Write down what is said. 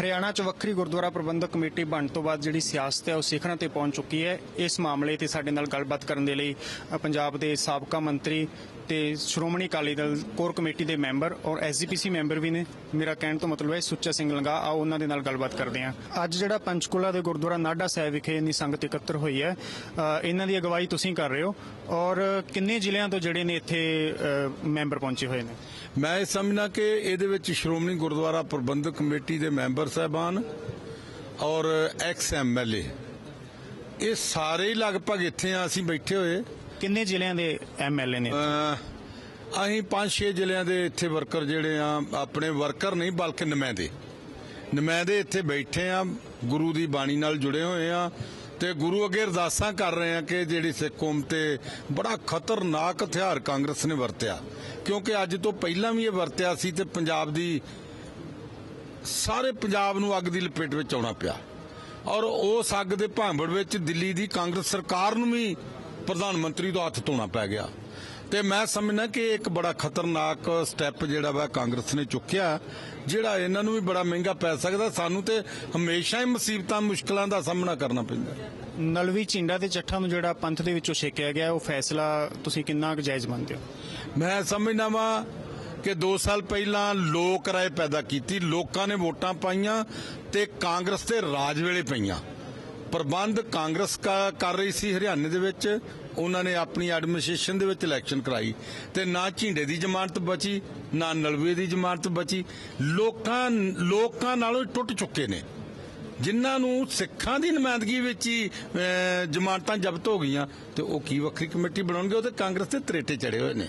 ਹਰਿਆਣਾ 'ਚ ਵੱਖਰੀ ਗੁਰਦੁਆਰਾ ਪ੍ਰਬੰਧਕ ਕਮੇਟੀ ਬਣਨ ਤੋਂ ਬਾਅਦ ਜਿਹੜੀ ਸਿਆਸਤ ਹੈ ਉਹ ਸਿਖਰਾਂ ਤੇ ਪਹੁੰਚ ਚੁੱਕੀ ਹੈ। ਇਸ ਮਾਮਲੇ ਤੇ ਸਾਡੇ ਨਾਲ ਗੱਲਬਾਤ ਕਰਨ ਦੇ ਲਈ ਪੰਜਾਬ ਦੇ ਸਾਬਕਾ ਮੰਤਰੀ ਤੇ ਸ਼੍ਰੋਮਣੀ ਅਕਾਲੀ ਦਲ ਕੋਰ ਕਮੇਟੀ ਦੇ ਮੈਂਬਰ ਔਰ ਐਸਜੀਪੀਸੀ ਮੈਂਬਰ ਵੀ ਨੇ। ਮੇਰਾ ਕਹਿਣ ਤੋਂ ਮਤਲਬ ਹੈ ਸੁੱਚਾ ਸਿੰਘ ਲੰਗਾ ਆਓ ਉਹਨਾਂ ਦੇ ਨਾਲ ਗੱਲਬਾਤ ਕਰਦੇ ਹਾਂ। ਅੱਜ ਜਿਹੜਾ ਪੰਚਕੂਲਾ ਦੇ ਗੁਰਦੁਆਰਾ ਨਾਡਾ ਸਾਹਿਬ ਵਿਖੇ ਇੰਨੀ ਸੰਗਤ ਇਕੱਤਰ ਹੋਈ ਹੈ ਅ, ਇਹਨਾਂ ਦੀ ਅਗਵਾਈ ਤੁਸੀਂ ਕਰ ਰਹੇ ਹੋ ਔਰ ਕਿੰਨੇ ਜ਼ਿਲ੍ਹਿਆਂ ਤੋਂ ਜਿਹੜੇ ਨੇ ਇੱਥੇ ਮੈਂਬਰ ਪਹੁੰਚੇ ਹੋਏ ਨੇ? ਮੈਂ ਇਹ ਸਮਝਣਾ ਕਿ ਇਹਦੇ ਵਿੱਚ ਸ਼੍ਰੋਮਣੀ ਗੁਰਦੁਆਰਾ ਪ੍ਰਬੰਧਕ ਕਮੇਟੀ ਦੇ ਮੈਂਬਰ ਸਾਹਿਬਾਨ ਔਰ ਐਕਸ ਐਮਐਲਏ ਇਹ ਸਾਰੇ ਲਗਭਗ ਇੱਥੇ ਆ ਅਸੀਂ ਬੈਠੇ ਹੋਏ। ਕਿੰਨੇ ਜ਼ਿਲ੍ਹਿਆਂ ਦੇ ਐਮਐਲਏ ਨੇ ਅਹ ਅਸੀਂ ਪੰਜ ਛੇ ਜ਼ਿਲ੍ਹਿਆਂ ਦੇ ਇੱਥੇ ਵਰਕਰ ਜਿਹੜੇ ਆ ਆਪਣੇ ਵਰਕਰ ਨਹੀਂ ਬਲਕਿ ਨੁਮਾਇੰਦੇ। ਨੁਮਾਇੰਦੇ ਇੱਥੇ ਬੈਠੇ ਆ ਗੁਰੂ ਦੀ ਬਾਣੀ ਨਾਲ ਜੁੜੇ ਹੋਏ ਆ। ਤੇ ਗੁਰੂ ਅੱਗੇ ਅਰਦਾਸਾਂ ਕਰ ਰਹੇ ਆ ਕਿ ਜਿਹੜੀ ਸਿੱਖ ਕੌਮ ਤੇ ਬੜਾ ਖਤਰਨਾਕ ਹਥਿਆਰ ਕਾਂਗਰਸ ਨੇ ਵਰਤਿਆ। ਕਿਉਂਕਿ ਅੱਜ ਤੋਂ ਪਹਿਲਾਂ ਵੀ ਇਹ ਵਰਤਿਆ ਸੀ ਤੇ ਪੰਜਾਬ ਦੀ ਸਾਰੇ ਪੰਜਾਬ ਨੂੰ ਅੱਗ ਦੀ ਲਪੇਟ ਵਿੱਚ ਆਉਣਾ ਪਿਆ। ਔਰ ਉਸ ਅੱਗ ਦੇ ਭਾਂਬੜ ਵਿੱਚ ਦਿੱਲੀ ਦੀ ਕਾਂਗਰਸ ਸਰਕਾਰ ਨੂੰ ਵੀ ਪ੍ਰਧਾਨ ਮੰਤਰੀ ਤੋਂ ਹੱਥ ਧੋਣਾ ਪੈ ਗਿਆ। ਤੇ ਮੈਂ ਸਮਝਣਾ ਕਿ ਇੱਕ ਬੜਾ ਖਤਰਨਾਕ ਸਟੈਪ ਜਿਹੜਾ ਵਾ ਕਾਂਗਰਸ ਨੇ ਚੁੱਕਿਆ ਜਿਹੜਾ ਇਹਨਾਂ ਨੂੰ ਵੀ ਬੜਾ ਮਹਿੰਗਾ ਪੈ ਸਕਦਾ ਸਾਨੂੰ ਤੇ ਹਮੇਸ਼ਾ ਹੀ ਮੁਸੀਬਤਾਂ ਮੁਸ਼ਕਲਾਂ ਦਾ ਸਾਹਮਣਾ ਕਰਨਾ ਪੈਂਦਾ। ਨਲਵੀ ਚਿੰਡਾ ਤੇ ਚੱਠਾ ਨੂੰ ਜਿਹੜਾ ਪੰਥ ਦੇ ਵਿੱਚੋਂ ਛੇਕਿਆ ਗਿਆ ਉਹ ਫੈਸਲਾ ਤੁਸੀਂ ਕਿੰਨਾ ਕੁ ਜਾਇਜ਼ ਮੰਨਦੇ ਹੋ? ਮੈਂ ਸਮਝਦਾ ਵਾਂ ਕਿ 2 ਸਾਲ ਪਹਿਲਾਂ ਲੋਕ ਰਾਏ ਪੈਦਾ ਕੀਤੀ ਲੋਕਾਂ ਨੇ ਵੋਟਾਂ ਪਾਈਆਂ ਤੇ ਕਾਂਗਰਸ ਦੇ ਰਾਜ ਵੇਲੇ ਪਈਆਂ। ਪ੍ਰਬੰਧ ਕਾਂਗਰਸ ਕਰ ਰਹੀ ਸੀ ਹਰਿਆਣੇ ਦੇ ਵਿੱਚ ਉਹਨਾਂ ਨੇ ਆਪਣੀ ਐਡਮਿਨਿਸਟ੍ਰੇਸ਼ਨ ਦੇ ਵਿੱਚ ਇਲੈਕਸ਼ਨ ਕਰਾਈ ਤੇ ਨਾ ਝਿੰਡੇ ਦੀ ਜ਼ਮਾਨਤ ਬਚੀ, ਨਾ ਨਲਵੇ ਦੀ ਜ਼ਮਾਨਤ ਬਚੀ। ਲੋਕਾਂ ਲੋਕਾਂ ਨਾਲੋਂ ਟੁੱਟ ਚੁੱਕੇ ਨੇ। ਜਿਨ੍ਹਾਂ ਨੂੰ ਸਿੱਖਾਂ ਦੀ ਨੁਮਾਇੰਦਗੀ ਵਿੱਚ ਹੀ ਜ਼ਮਾਨਤਾਂ ਜ਼ਬਤ ਹੋ ਗਈਆਂ, ਤੇ ਉਹ ਕੀ ਵੱਖਰੀ ਕਮੇਟੀ ਬਣਾਉਣਗੇ ਉਹ ਤੇ ਕਾਂਗਰਸ ਦੇ ਤਰੇਟੇ ਚੜੇ ਹੋਏ ਨੇ।